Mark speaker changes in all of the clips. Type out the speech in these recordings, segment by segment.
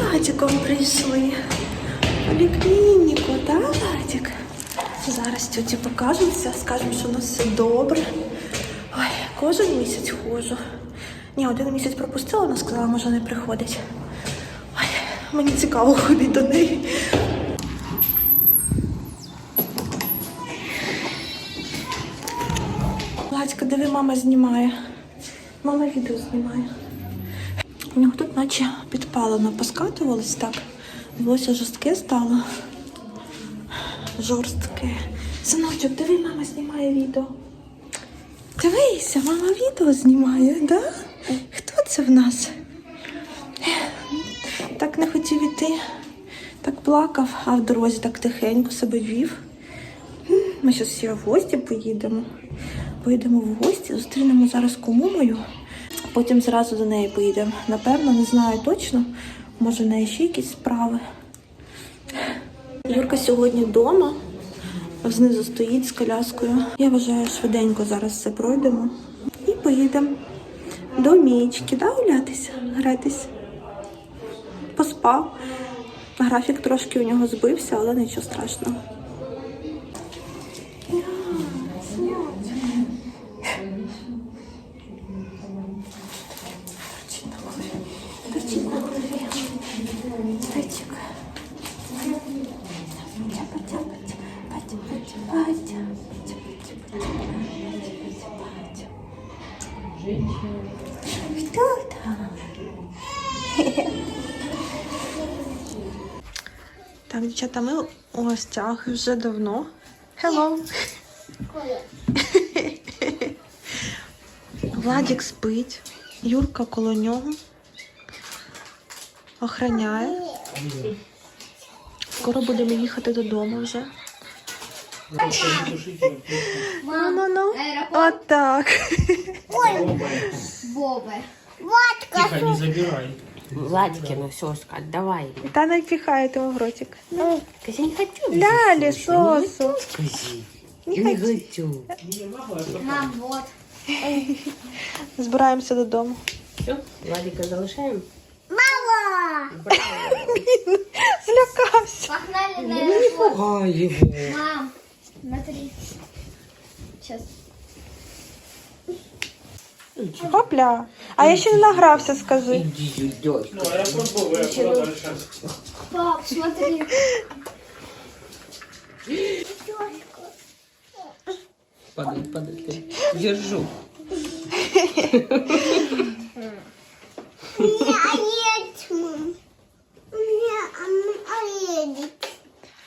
Speaker 1: Владиком прийшли. Поліклініку, так, Владик? Зараз тьоті покажемося, скажемо, що у нас все добре. Ой, кожен місяць ходжу. Ні, один місяць пропустила, вона сказала, може не приходить. Ой, мені цікаво ходити до неї. Владька, диви, мама знімає. Мама відео знімає. У нього тут наче підпалено, поскатувалось так. Волосся жорстке стало. Жорстке. Синочок, диви, мама знімає відео. Дивися, мама відео знімає, да? Хто це в нас? Так не хотів іти, так плакав, а в дорозі так тихенько себе вів. Ми зараз всі в гості поїдемо. Поїдемо в гості, зустрінемо зараз кому мою. Потім зразу до неї поїдемо. Напевно, не знаю точно. Може, в неї ще якісь справи. Юрка сьогодні вдома. Знизу стоїть з коляскою. Я вважаю, швиденько зараз все пройдемо. І поїдемо до Мієчки, да, гулятися, гратись. Поспав. Графік трошки у нього збився, але нічого страшного. Так, дівчата, ми у гостях вже давно. Hello. Владик спить, Юрка коло нього. Охраняє. Скоро будемо їхати додому вже. Ну, ну, ну. Отак.
Speaker 2: Боби.
Speaker 3: Тихо, не забирай.
Speaker 4: Владикину соска, отдавай.
Speaker 1: Та не піхаєте в ротик. Ну,
Speaker 4: Я не хочу.
Speaker 1: далі сосу.
Speaker 4: Скажи.
Speaker 1: Не
Speaker 4: Не
Speaker 1: хочу.
Speaker 4: хочу.
Speaker 2: Мам, вот.
Speaker 1: Збираємося додому.
Speaker 4: Все, Владика залишаємо?
Speaker 2: Мама!
Speaker 1: Злякався.
Speaker 2: Погнали на
Speaker 4: Не
Speaker 2: аэропорт.
Speaker 4: пугай его.
Speaker 2: Мам, смотри. Сейчас.
Speaker 1: Хопля. А я ще не награвся, скажи.
Speaker 2: Пап, смотри.
Speaker 4: Падай, падай. Держу.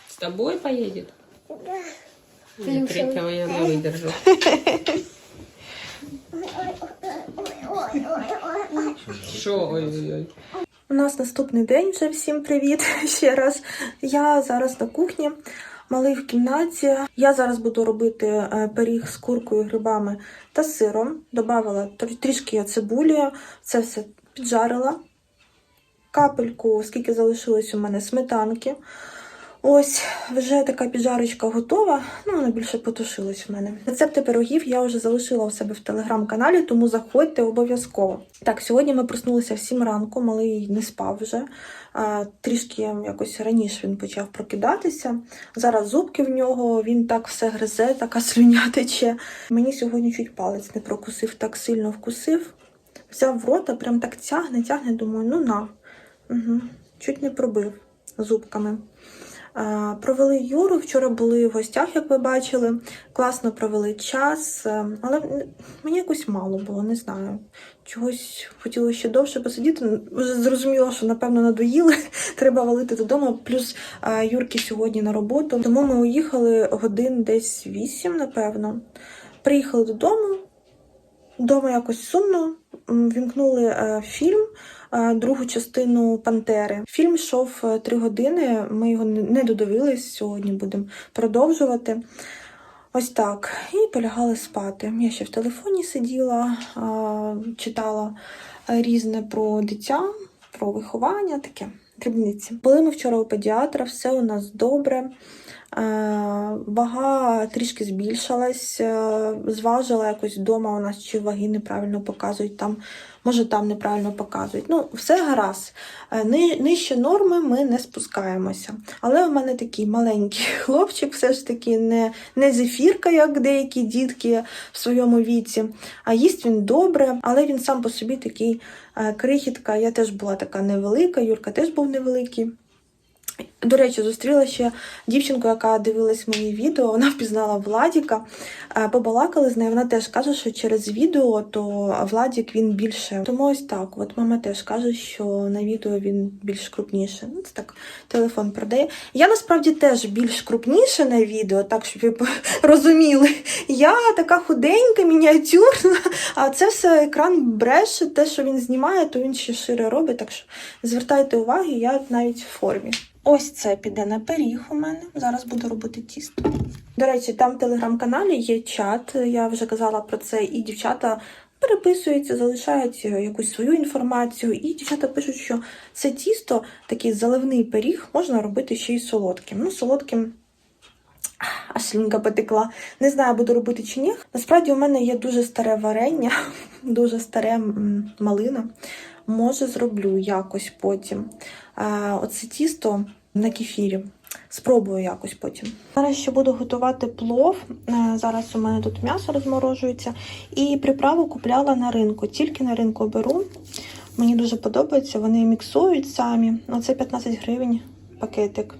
Speaker 4: С тобой поедет? Да. Третьего я не выдержу. Шо? Ой-ой-ой.
Speaker 1: У нас наступний день вже всім привіт ще раз. Я зараз на кухні, малий в кімнаті. Я зараз буду робити е, пиріг з куркою, грибами та сиром. Добавила тр- трішки цибулі, це все піджарила. Капельку, скільки залишилось у мене сметанки. Ось вже така піджарочка готова. Ну, вона більше потушилась в мене. Рецепти пирогів я вже залишила у себе в телеграм-каналі, тому заходьте обов'язково. Так, сьогодні ми проснулися в 7 ранку, малий не спав вже. А, трішки якось раніше він почав прокидатися. Зараз зубки в нього, він так все гризе, така слюня тече. Мені сьогодні чуть палець не прокусив, так сильно вкусив. Взяв в рота, прям так тягне, тягне, думаю, ну на. Угу. Чуть не пробив зубками. Провели Юру. Вчора були в гостях, як ви бачили. Класно провели час, е, але мені якось мало було, не знаю. Чогось хотілося ще довше посидіти. Вже зрозуміла, що напевно надоїли. Треба валити додому. Плюс е, Юрки сьогодні на роботу. Тому ми уїхали годин десь вісім, напевно. Приїхали додому. Дома якось сумно. Вімкнули е, фільм, другу частину Пантери. Фільм йшов е, три години. Ми його не додивились. Сьогодні будемо продовжувати. Ось так. І полягали спати. Я ще в телефоні сиділа, читала е, різне про дитя, про виховання, таке дрібниці. Були ми вчора у педіатра, все у нас добре. Вага трішки збільшилась, е, зважила якось вдома у нас чи ваги неправильно показують, там, може там неправильно показують. Ну, все гаразд. Е, ни- Нижче норми ми не спускаємося. Але у мене такий маленький хлопчик, все ж таки не, не зефірка, як деякі дітки в своєму віці. А їсть він добре, але він сам по собі такий е, крихітка. Я теж була така невелика, Юрка теж був невеликий. До речі, зустріла ще дівчинку, яка дивилась мої відео, вона впізнала Владіка. Е, Побалакали з нею. Вона теж каже, що через відео то Владік він більше. Тому ось так. От мама теж каже, що на відео він більш крупніше. Ну, це так телефон продає. Я насправді теж більш крупніше на відео, так щоб ви розуміли. Я така худенька, мініатюрна, а це все екран бреше. Те, що він знімає, то він ще шире робить. Так що звертайте увагу, я навіть в формі. Ось це піде на пиріг у мене. Зараз буду робити тісто. До речі, там в телеграм-каналі є чат. Я вже казала про це, і дівчата переписуються, залишають е, якусь свою інформацію. І дівчата пишуть, що це тісто, такий заливний пиріг, можна робити ще й солодким. Ну, солодким. Аж слінка потекла. Не знаю, буду робити чи ні. Насправді у мене є дуже старе варення, дуже старе малина. Може, зроблю якось потім. Оце тісто на кефірі. Спробую якось потім. Зараз ще буду готувати плов. Е, Зараз у мене тут м'ясо розморожується. І приправу купляла на ринку. Тільки на ринку беру. Мені дуже подобається. Вони міксують самі. Оце 15 гривень пакетик.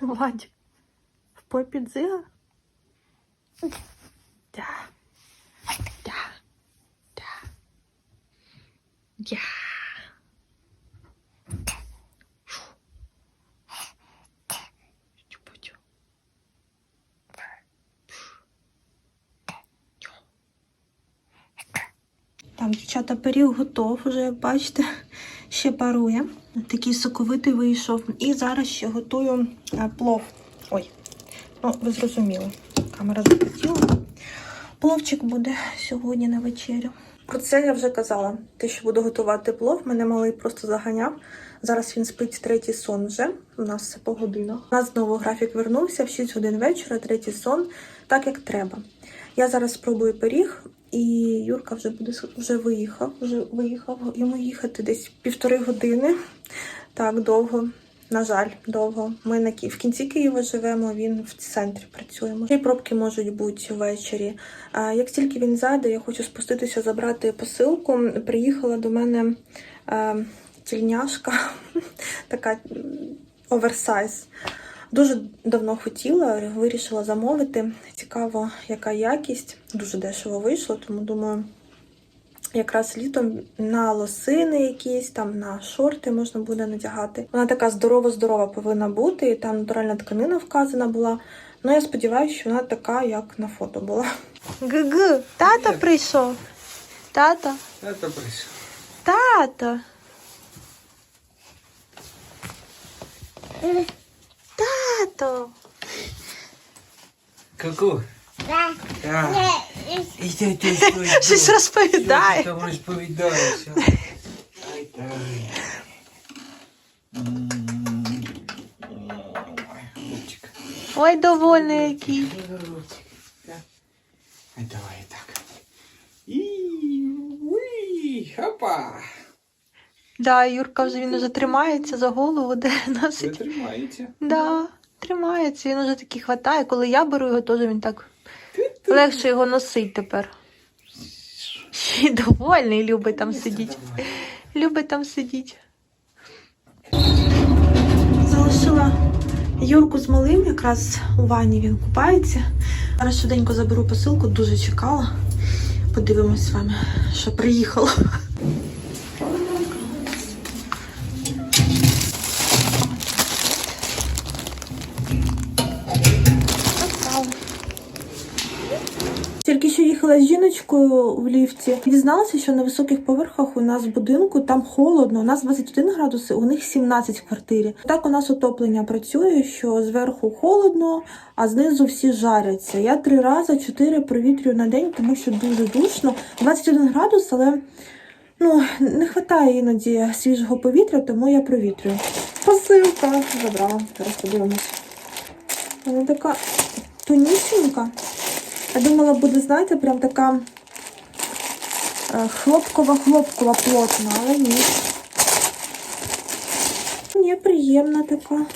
Speaker 1: Вадь, в попі дзига? Дівчата, пиріг готов вже, як бачите, ще парує. Такий соковитий вийшов. І зараз ще готую е, плов. Ой, ну, ви зрозуміли. Камера захотіла. Пловчик буде сьогодні на вечерю. Про це я вже казала. Те, що буду готувати плов, мене малий просто заганяв. Зараз він спить третій сон вже. У нас все по годинах. У нас знову графік вернувся в 6 годин вечора, третій сон, так як треба. Я зараз спробую пиріг, і Юрка вже буде вже виїхав. Вже виїхав. Йому їхати десь півтори години. Так, довго. На жаль, довго. Ми на в кінці Києва живемо, він в центрі працюємо. І пробки можуть бути ввечері. Як тільки він зайде, я хочу спуститися, забрати посилку. Приїхала до мене е, тільняшка, така оверсайз. Дуже давно хотіла, вирішила замовити. Цікаво, яка якість. Дуже дешево вийшло, тому думаю, якраз літом на лосини якісь, там на шорти можна буде надягати. Вона така здорова-здорова повинна бути, і там натуральна тканина вказана була. Ну, я сподіваюся, що вона така, як на фото була. Гу-гу, тато прийшов. Тато,
Speaker 4: Это прийшов.
Speaker 1: тато.
Speaker 4: Ку-ку.
Speaker 2: Да.
Speaker 4: Так. Іди, ти що,
Speaker 1: Щось розповідає.
Speaker 4: Що ти там розповідаєш? а? Ай. М. Ой, Хлопчик.
Speaker 1: Ой, довольний який.
Speaker 4: Так. Ай, давай так. І уй, хопа.
Speaker 1: Да, Юрка вже він вже тримається за голову, де носить.
Speaker 4: тримаєте.
Speaker 1: Да, тримається. Він вже такий хватає. Коли я беру його, теж він так легше його носить тепер. Й довольний, любить там сидіти. Любить там сидіти. Залишила Юрку з малим, якраз у ванні він купається. Зараз швиденько заберу посилку, дуже чекала. Подивимось з вами, що приїхало. Їхала в ліфті. Дізналася, що на високих поверхах у нас в будинку там холодно. У нас 21 градуси, у них 17 в квартирі. Так у нас отоплення працює, що зверху холодно, а знизу всі жаряться. Я три рази, чотири провітрюю на день, тому що дуже душно. 21 градус, але ну не вистачає іноді свіжого повітря, тому я провітрюю. посилка. Забрала, зараз подивимось. Вона така тонюсенька. Я думала, буде, знаєте, прям така хлопкова-хлопкова плотна, але ні. Ні, приємна така.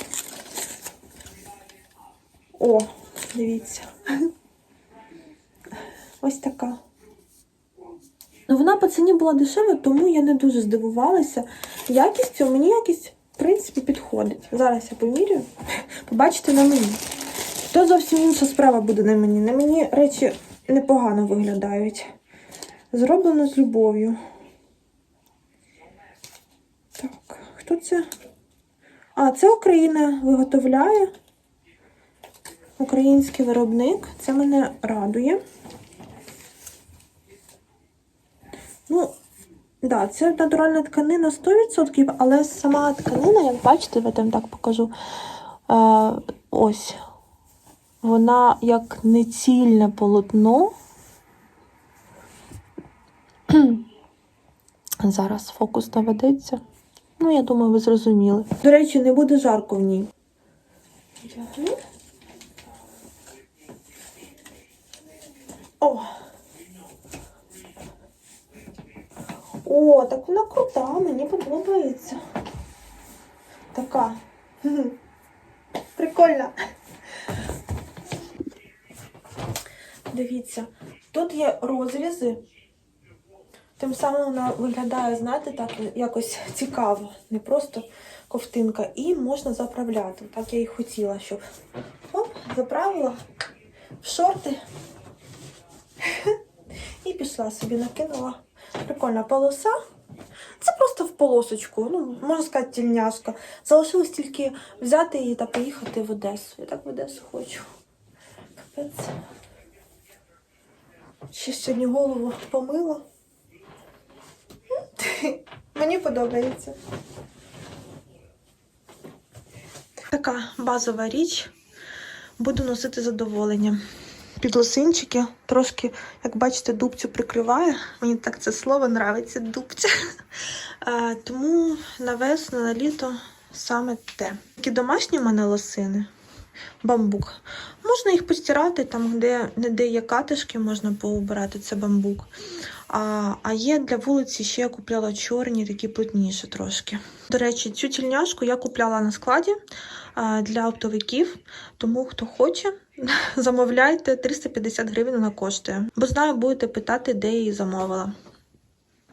Speaker 1: О, дивіться. Ось така. Ну, вона по ціні була дешева, тому я не дуже здивувалася. Якістю мені якість, в принципі, підходить. Зараз я помірюю. Побачите на мені. То зовсім інша справа буде на мені. На мені речі непогано виглядають. Зроблено з любов'ю. Так, хто це? А, це Україна виготовляє. Український виробник. Це мене радує. Ну, да, це натуральна тканина 100%, але сама тканина, як бачите, я вам так покажу. Е, ось. Вона як нецільне полотно. Зараз фокус наведеться. Ну, я думаю, ви зрозуміли. До речі, не буде жарко в ній. О! О, так вона крута, мені подобається. Така. Прикольна. Дивіться, тут є розрізи. Тим самим вона виглядає, знаєте, так якось цікаво, не просто ковтинка. І можна заправляти. Так я і хотіла, щоб оп, заправила в шорти і пішла собі, накинула. Прикольна полоса. Це просто в полосочку, ну, можна сказати, тільняшка. Залишилось тільки взяти її та поїхати в Одесу. Я так в Одесу хочу. Капець. Ще сьогодні голову помила. Мені подобається. Така базова річ. Буду носити задоволення. Підлосинчики трошки, як бачите, дубцю прикриває. Мені так це слово нравиться дубця. Тому на весну, на літо саме те. Такі домашні в мене лосини. Бамбук. Можна їх постирати, там, де, де є катишки, можна поубирати це бамбук. А, а є для вулиці ще я купляла чорні, такі плотніші трошки. До речі, цю тільняшку я купляла на складі для оптовиків, тому хто хоче, замовляйте 350 гривень вона коштує. Бо знаю, будете питати, де її замовила.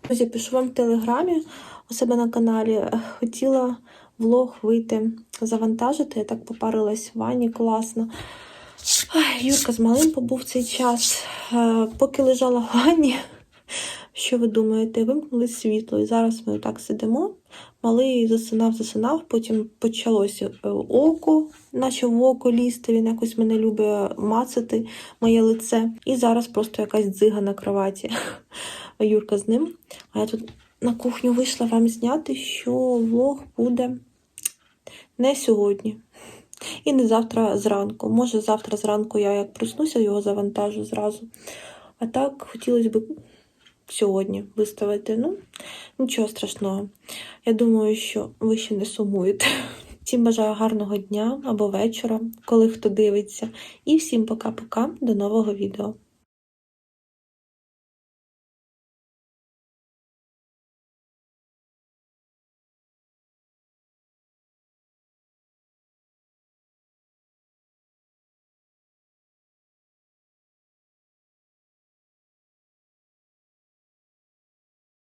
Speaker 1: Друзі, пишу вам в телеграмі у себе на каналі. Е, Хотіла влог вийти, завантажити. Я так попарилась в ванні класно. Ай, Юрка з малим побув цей час. Е, Поки лежала в ванні, що ви думаєте, вимкнули світло. І зараз ми так сидимо. Малий засинав, засинав, потім почалося е, око, наче в око лізти. Він якось мене любить мацати, моє лице. І зараз просто якась дзига на кроваті. Юрка з ним. А я тут на кухню вийшла вам зняти, що влог буде не сьогодні. І не завтра зранку. Може, завтра зранку я як проснуся, його завантажу зразу. А так хотілося б сьогодні виставити. Ну, нічого страшного. Я думаю, що ви ще не сумуєте. Всім бажаю гарного дня або вечора, коли хто дивиться. І всім пока-пока, до нового відео.